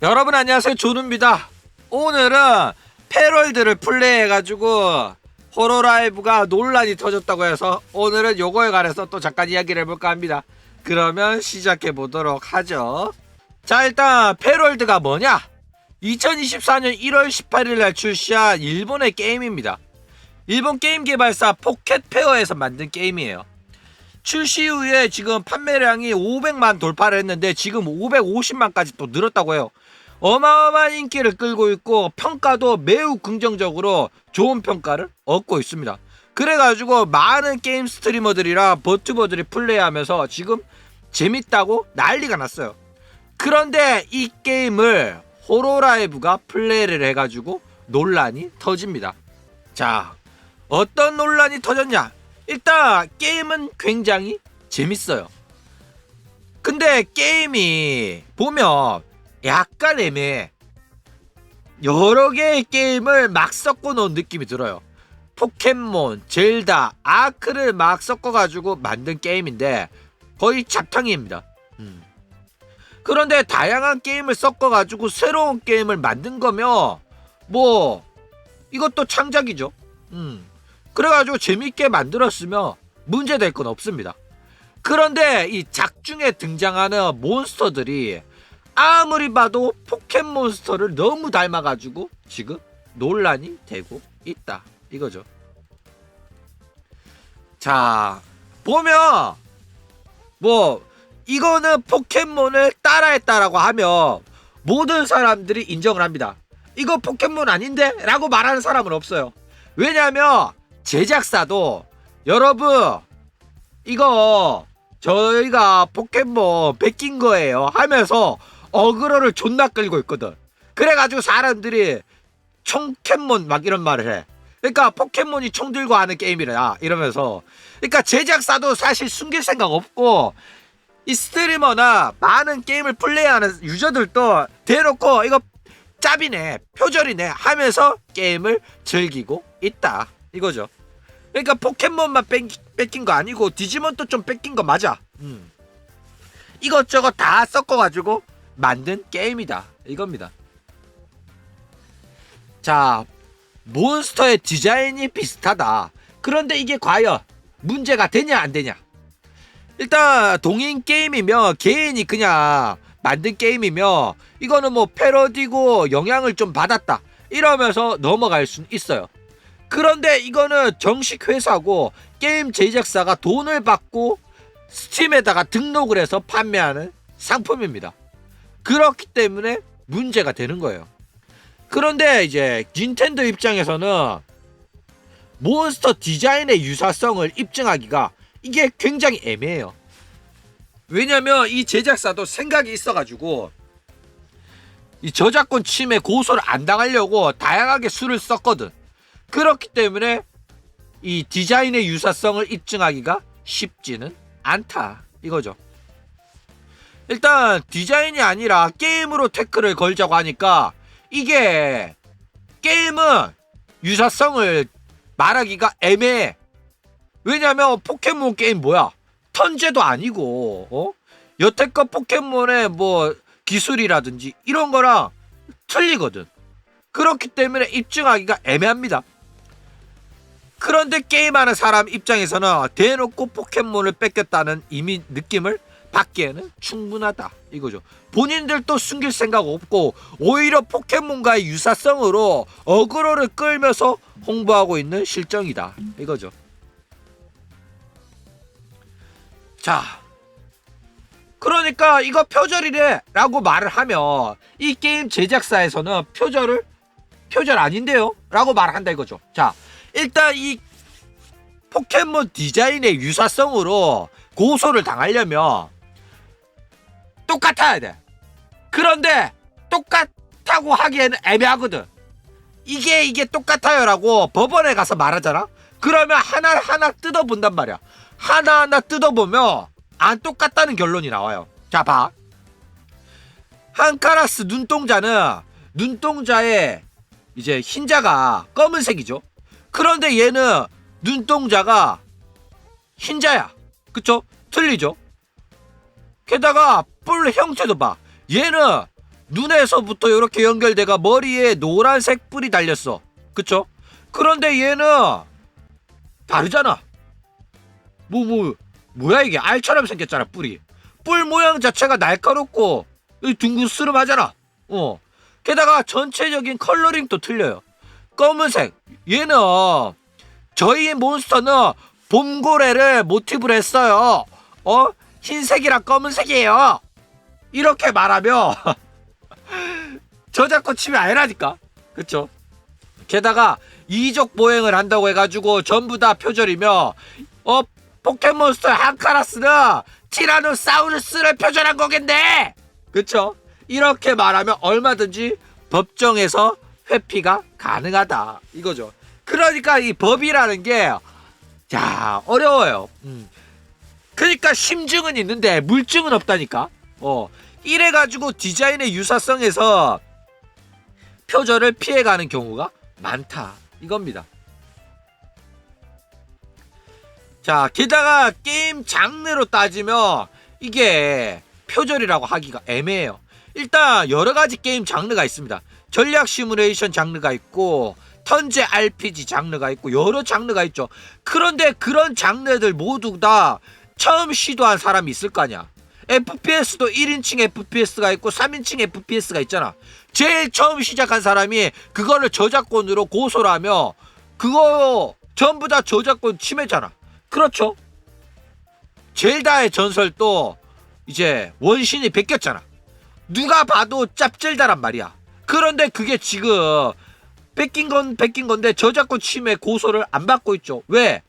여러분 안녕하세요. 조누입니다. 오늘은 패럴드를 플레이해가지고 호로라이브가 논란이 터졌다고 해서 오늘은 요거에 관해서 또 잠깐 이야기를 해볼까 합니다. 그러면 시작해보도록 하죠. 자 일단 패럴드가 뭐냐? 2024년 1월 18일날 출시한 일본의 게임입니다. 일본 게임 개발사 포켓페어에서 만든 게임이에요. 출시 이후에 지금 판매량이 500만 돌파를 했는데 지금 550만까지 또 늘었다고 해요. 어마어마한 인기를 끌고 있고 평가도 매우 긍정적으로 좋은 평가를 얻고 있습니다. 그래가지고 많은 게임 스트리머들이랑 버튜버들이 플레이하면서 지금 재밌다고 난리가 났어요. 그런데 이 게임을 호로라이브가 플레이를 해가지고 논란이 터집니다. 자, 어떤 논란이 터졌냐? 일단 게임은 굉장히 재밌어요. 근데 게임이 보면 약간 애매해. 여러 개의 게임을 막 섞어 놓은 느낌이 들어요. 포켓몬, 젤다, 아크를 막 섞어가지고 만든 게임인데 거의 잡탕입니다. 음. 그런데 다양한 게임을 섞어가지고 새로운 게임을 만든 거면 뭐 이것도 창작이죠. 음. 그래가지고 재밌게 만들었으면 문제될 건 없습니다. 그런데 이 작중에 등장하는 몬스터들이 아무리 봐도 포켓몬스터를 너무 닮아가지고 지금 논란이 되고 있다. 이거죠. 자, 보면 뭐 이거는 포켓몬을 따라했다라고 하면 모든 사람들이 인정을 합니다. 이거 포켓몬 아닌데? 라고 말하는 사람은 없어요. 왜냐면 제작사도 여러분 이거 저희가 포켓몬 베낀 거예요 하면서 어그로를 존나 끌고 있거든. 그래가지고 사람들이 총켓몬 막 이런 말을 해. 그러니까 포켓몬이 총 들고 하는 게임이라 이러면서 그러니까 제작사도 사실 숨길 생각 없고 이 스트리머나 많은 게임을 플레이하는 유저들도 대놓고 이거 짭이네 표절이네 하면서 게임을 즐기고 있다 이거죠 그러니까 포켓몬만 뺏, 뺏긴 거 아니고 디지몬도 좀 뺏긴 거 맞아 음. 이것저것 다 섞어가지고 만든 게임이다. 이겁니다. 자 몬스터의 디자인이 비슷하다. 그런데 이게 과연 문제가 되냐 안 되냐? 일단 동인 게임이면 개인이 그냥 만든 게임이면 이거는 뭐 패러디고 영향을 좀 받았다. 이러면서 넘어갈 수 있어요. 그런데 이거는 정식 회사고 게임 제작사가 돈을 받고 스팀에다가 등록을 해서 판매하는 상품입니다. 그렇기 때문에 문제가 되는 거예요. 그런데 이제 닌텐도 입장에서는 몬스터 디자인의 유사성을 입증하기가 이게 굉장히 애매해요. 왜냐면 이 제작사도 생각이 있어가지고 이 저작권 침해 고소를 안 당하려고 다양하게 수를 썼거든. 그렇기 때문에 이 디자인의 유사성을 입증하기가 쉽지는 않다. 이거죠. 일단 디자인이 아니라 게임으로 태클을 걸자고 하니까 이게 게임은 유사성을 말하기가 애매해. 왜냐면 포켓몬 게임 뭐야? 턴제도 아니고 어? 여태껏 포켓몬의 뭐 기술이라든지 이런 거랑 틀리거든. 그렇기 때문에 입증하기가 애매합니다. 그런데 게임하는 사람 입장에서는 대놓고 포켓몬을 뺏겼다는 이미 느낌을 받기에는 충분하다 이거죠. 본인들도 숨길 생각 없고 오히려 포켓몬과의 유사성으로 어그로를 끌면서 홍보하고 있는 실정이다 이거죠. 자, 그러니까 이거 표절이래라고 말을 하면 이 게임 제작사에서는 표절을 표절 아닌데요라고 말한다 이거죠. 자, 일단 이 포켓몬 디자인의 유사성으로 고소를 당하려면 똑같아야 돼. 그런데 똑같다고 하기에는 애매하거든. 이게 이게 똑같아요라고 법원에 가서 말하잖아. 그러면 하나 하나 뜯어본단 말이야. 하나 하나 뜯어보면 안 똑같다는 결론이 나와요. 자, 봐. 한카라스 눈동자는 눈동자에 이제 흰자가 검은색이죠. 그런데 얘는 눈동자가 흰자야. 그쵸? 틀리죠? 게다가 뿔 형태도 봐. 얘는 눈에서부터 이렇게 연결돼가 머리에 노란색 뿔이 달렸어. 그쵸? 그런데 얘는 다르잖아. 뭐, 뭐, 뭐야 이게 알처럼 생겼잖아, 뿔이. 뿔 모양 자체가 날카롭고 둥근스름하잖아. 어. 게다가 전체적인 컬러링도 틀려요. 검은색. 얘는 저희 몬스터는 봄고래를 모티브로 했어요. 어? 흰색이랑 검은색이에요. 이렇게 말하면 저작권 침해 아니라니까. 그쵸? 게다가 이족 보행을 한다고 해가지고 전부 다 표절이며 어 포켓몬스터 한카라스는 티라노사우루스를 표절한 거겠네. 그쵸? 이렇게 말하면 얼마든지 법정에서 회피가 가능하다 이거죠. 그러니까 이 법이라는 게 자, 어려워요. 음. 그러니까 심증은 있는데 물증은 없다니까. 어. 이래 가지고 디자인의 유사성에서 표절을 피해 가는 경우가 많다. 이겁니다. 자, 게다가 게임 장르로 따지면 이게 표절이라고 하기가 애매해요. 일단 여러 가지 게임 장르가 있습니다. 전략 시뮬레이션 장르가 있고 턴제 RPG 장르가 있고 여러 장르가 있죠. 그런데 그런 장르들 모두 다 처음 시도한 사람이 있을 거 아니야. FPS도 1인칭 FPS가 있고 3인칭 FPS가 있잖아. 제일 처음 시작한 사람이 그거를 저작권으로 고소를 하며 그거 전부 다 저작권 침해잖아. 그렇죠? 젤다의 전설도 이제 원신이 베꼈잖아. 누가 봐도 짭젤다란 말이야. 그런데 그게 지금 뺏긴 건 뺏긴 건데 저작권 침해 고소를 안 받고 있죠. 왜?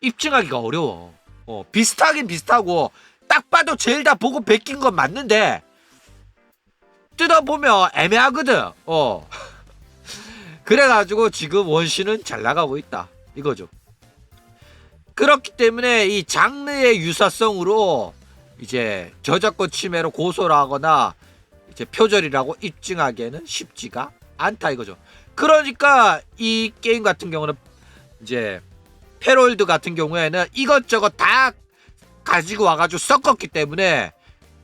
입증하기가 어려워. 어, 비슷하긴 비슷하고 딱 봐도 젤다 보고 베낀 건 맞는데 뜯어보면 애매하거든. 어. 그래가지고 지금 원신은 잘 나가고 있다. 이거죠. 그렇기 때문에 이 장르의 유사성으로 이제 저작권 침해로 고소를 하거나 이제 표절이라고 입증하기에는 쉽지가 않다 이거죠. 그러니까 이 게임 같은 경우는 이제 패롤드 같은 경우에는 이것저것 다 가지고 와가지고 섞었기 때문에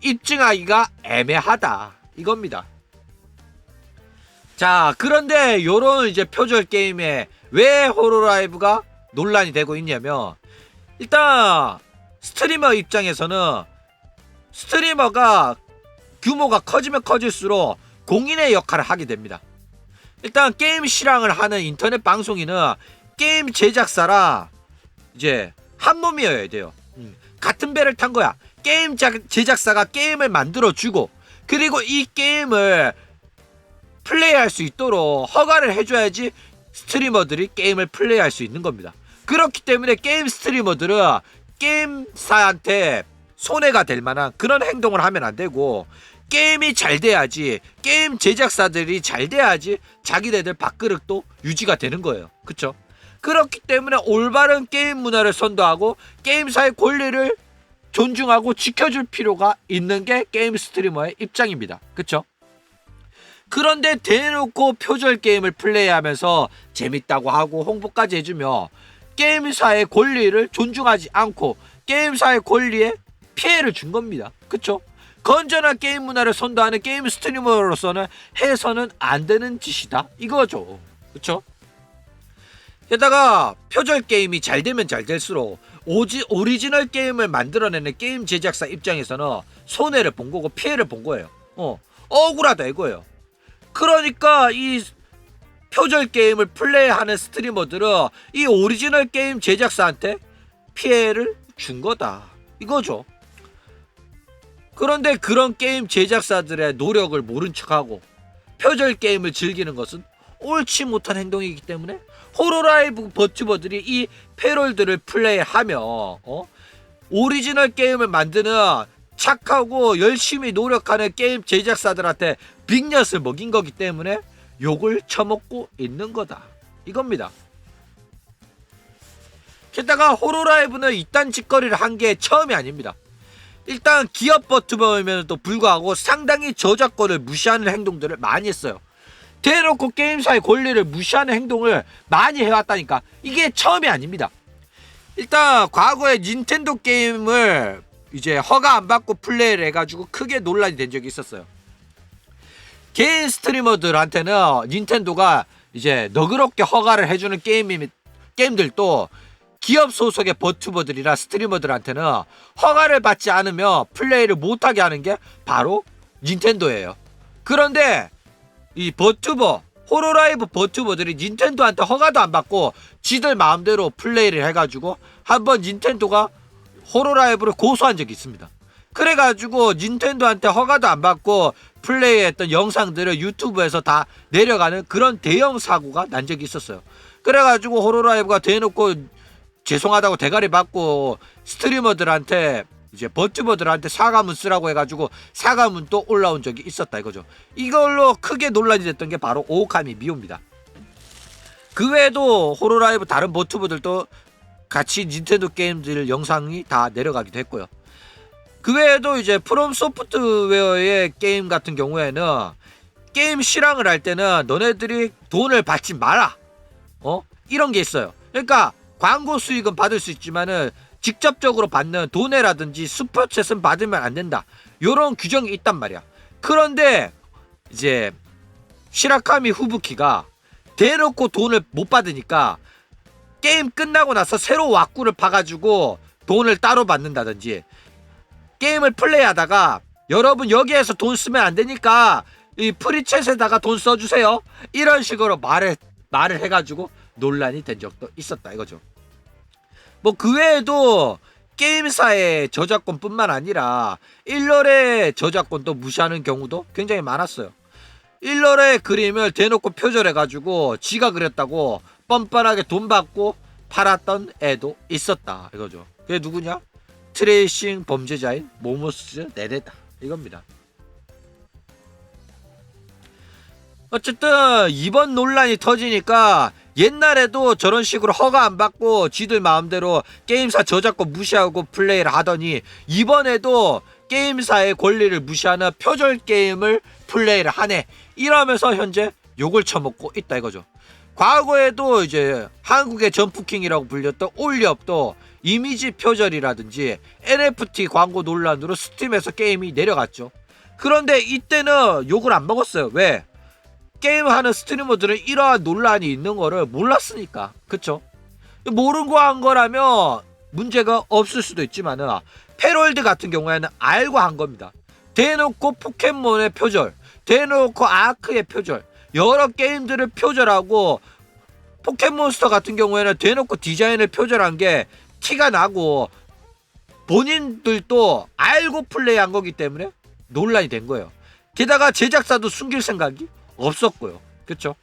입증하기가 애매하다 이겁니다. 자 그런데 요런 이제 표절 게임에 왜 호로라이브가 논란이 되고 있냐면 일단 스트리머 입장에서는 스트리머가 규모가 커지면 커질수록 공인의 역할을 하게 됩니다. 일단 게임 실황을 하는 인터넷 방송인은 게임 제작사라 이제 한 몸이어야 돼요. 음, 같은 배를 탄 거야. 게임 자- 제작사가 게임을 만들어 주고 그리고 이 게임을 플레이할 수 있도록 허가를 해줘야지 스트리머들이 게임을 플레이할 수 있는 겁니다. 그렇기 때문에 게임 스트리머들은 게임사한테 손해가 될 만한 그런 행동을 하면 안 되고 게임이 잘 돼야지 게임 제작사들이 잘 돼야지 자기네들 밥그릇도 유지가 되는 거예요. 그쵸? 그렇기 때문에 올바른 게임 문화를 선도하고 게임사의 권리를 존중하고 지켜줄 필요가 있는 게 게임 스트리머의 입장입니다. 그쵸? 그런데 대놓고 표절 게임을 플레이하면서 재밌다고 하고 홍보까지 해주며 게임사의 권리를 존중하지 않고 게임사의 권리에 피해를 준 겁니다. 그쵸? 건전한 게임 문화를 선도하는 게임 스트리머로서는 해서는 안 되는 짓이다. 이거죠. 그쵸? 게다가 표절 게임이 잘 되면 잘 될수록 오지, 오리지널 게임을 만들어내는 게임 제작사 입장에서는 손해를 본 거고 피해를 본 거예요. 어, 억울하다 이거예요. 그러니까 이 표절 게임을 플레이하는 스트리머들은 이 오리지널 게임 제작사한테 피해를 준 거다. 이거죠. 그런데 그런 게임 제작사들의 노력을 모른 척하고 표절 게임을 즐기는 것은 옳지 못한 행동이기 때문에 호로라이브 버튜버들이 이 패롤들을 플레이하며 어? 오리지널 게임을 만드는 착하고 열심히 노력하는 게임 제작사들한테 빅엿을 먹인 거기 때문에 욕을 처먹고 있는 거다. 이겁니다. 게다가 호로라이브는 이딴 짓거리를 한 게 처음이 아닙니다. 일단 기업 버튜버임에도 불구하고 상당히 저작권을 무시하는 행동들을 많이 했어요. 대놓고 게임사의 권리를 무시하는 행동을 많이 해왔다니까 이게 처음이 아닙니다. 일단 과거에 닌텐도 게임을 이제 허가 안 받고 플레이를 해가지고 크게 논란이 된 적이 있었어요. 개인 스트리머들한테는 닌텐도가 이제 너그럽게 허가를 해주는 게임이 게임들도 기업 소속의 버튜버들이나 스트리머들한테는 허가를 받지 않으면 플레이를 못하게 하는 게 바로 닌텐도예요. 그런데 이 버튜버 호로라이브 버튜버들이 닌텐도한테 허가도 안 받고 지들 마음대로 플레이를 해가지고 한번 닌텐도가 호로라이브를 고소한 적이 있습니다. 그래가지고 닌텐도한테 허가도 안 받고 플레이했던 영상들을 유튜브에서 다 내려가는 그런 대형 사고가 난 적이 있었어요. 그래가지고 호로라이브가 대놓고 죄송하다고 대가리 받고 스트리머들한테 이제 버튜버들한테 사과문 쓰라고 해가지고 사과문 또 올라온 적이 있었다 이거죠. 이걸로 크게 논란이 됐던 게 바로 오카미 미호입니다. 그 외에도 호로라이브 다른 버튜버들도 같이 닌텐도 게임들 영상이 다 내려가기도 했고요. 그 외에도 이제 프롬 소프트웨어의 게임 같은 경우에는 게임 실황을 할 때는 너네들이 돈을 받지 마라. 어? 이런 게 있어요. 그러니까 광고 수익은 받을 수 있지만은 직접적으로 받는 돈해라든지 슈퍼챗은 받으면 안 된다. 요런 규정이 있단 말이야. 그런데 이제 시라카미 후부키가 대놓고 돈을 못 받으니까 게임 끝나고 나서 새로 왁구를 파가지고 돈을 따로 받는다든지 게임을 플레이하다가 여러분 여기에서 돈 쓰면 안 되니까 이 프리챗에다가 돈 써주세요 이런 식으로 말을 말을 해가지고 논란이 된 적도 있었다 이거죠. 뭐 그 외에도 게임사의 저작권뿐만 아니라 일렬의 저작권도 무시하는 경우도 굉장히 많았어요. 일렬의 그림을 대놓고 표절해가지고 지가 그렸다고 뻔뻔하게 돈 받고 팔았던 애도 있었다 이거죠. 그게 누구냐? 트레이싱 범죄자인 모모스 네네다 이겁니다. 어쨌든 이번 논란이 터지니까 옛날에도 저런 식으로 허가 안 받고 지들 마음대로 게임사 저작권 무시하고 플레이를 하더니 이번에도 게임사의 권리를 무시하는 표절 게임을 플레이를 하네 이러면서 현재 욕을 처먹고 있다 이거죠. 과거에도 이제 한국의 점프킹이라고 불렸던 올리업도 이미지 표절이라든지 NFT 광고 논란으로 스팀에서 게임이 내려갔죠. 그런데 이때는 욕을 안 먹었어요. 왜? 게임하는 스트리머들은 이러한 논란이 있는 거를 몰랐으니까. 그쵸? 모르고 한 거라면 문제가 없을 수도 있지만은 패럴드 같은 경우에는 알고 한 겁니다. 대놓고 포켓몬의 표절, 대놓고 아크의 표절, 여러 게임들을 표절하고 포켓몬스터 같은 경우에는 대놓고 디자인을 표절한 게 티가 나고 본인들도 알고 플레이한 거기 때문에 논란이 된 거예요. 게다가 제작사도 숨길 생각이 없었고요. 그렇죠?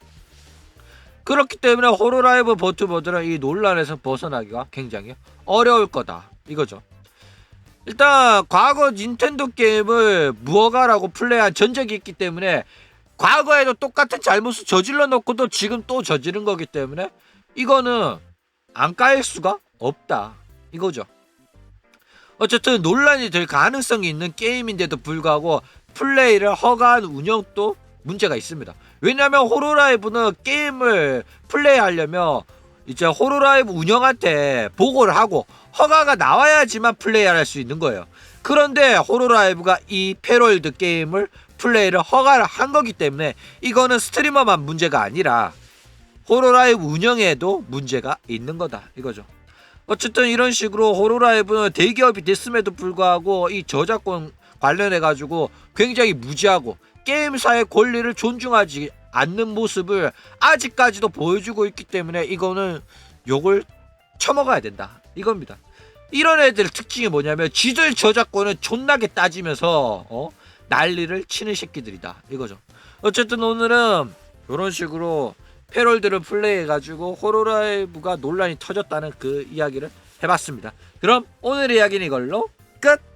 그렇기 때문에 호로라이브 버튜버들은 이 논란에서 벗어나기가 굉장히 어려울 거다. 이거죠. 일단 과거 닌텐도 게임을 무허가라고 플레이한 전적이 있기 때문에 과거에도 똑같은 잘못을 저질러 놓고도 지금 또 저지른 거기 때문에 이거는 안 까일 수가 없다. 이거죠. 어쨌든 논란이 될 가능성이 있는 게임인데도 불구하고 플레이를 허가한 운영도 문제가 있습니다. 왜냐하면 호로라이브는 게임을 플레이하려면 이제 호로라이브 운영한테 보고를 하고 허가가 나와야지만 플레이할 수 있는 거예요. 그런데 호로라이브가 이 패럴드 게임을 플레이를 허가를 한 거기 때문에 이거는 스트리머만 문제가 아니라 호로라이브 운영에도 문제가 있는 거다 이거죠. 어쨌든 이런 식으로 호로라이브는 대기업이 됐음에도 불구하고 이 저작권 관련해 가지고 굉장히 무지하고 게임사의 권리를 존중하지 않는 모습을 아직까지도 보여주고 있기 때문에 이거는 욕을 처먹어야 된다 이겁니다. 이런 애들 특징이 뭐냐면 지들 저작권을 존나게 따지면서 어? 난리를 치는 새끼들이다 이거죠. 어쨌든 오늘은 이런 식으로 패럴들을 플레이해가지고 호로라이브가 논란이 터졌다는 그 이야기를 해봤습니다. 그럼 오늘의 이야기는 이걸로 끝.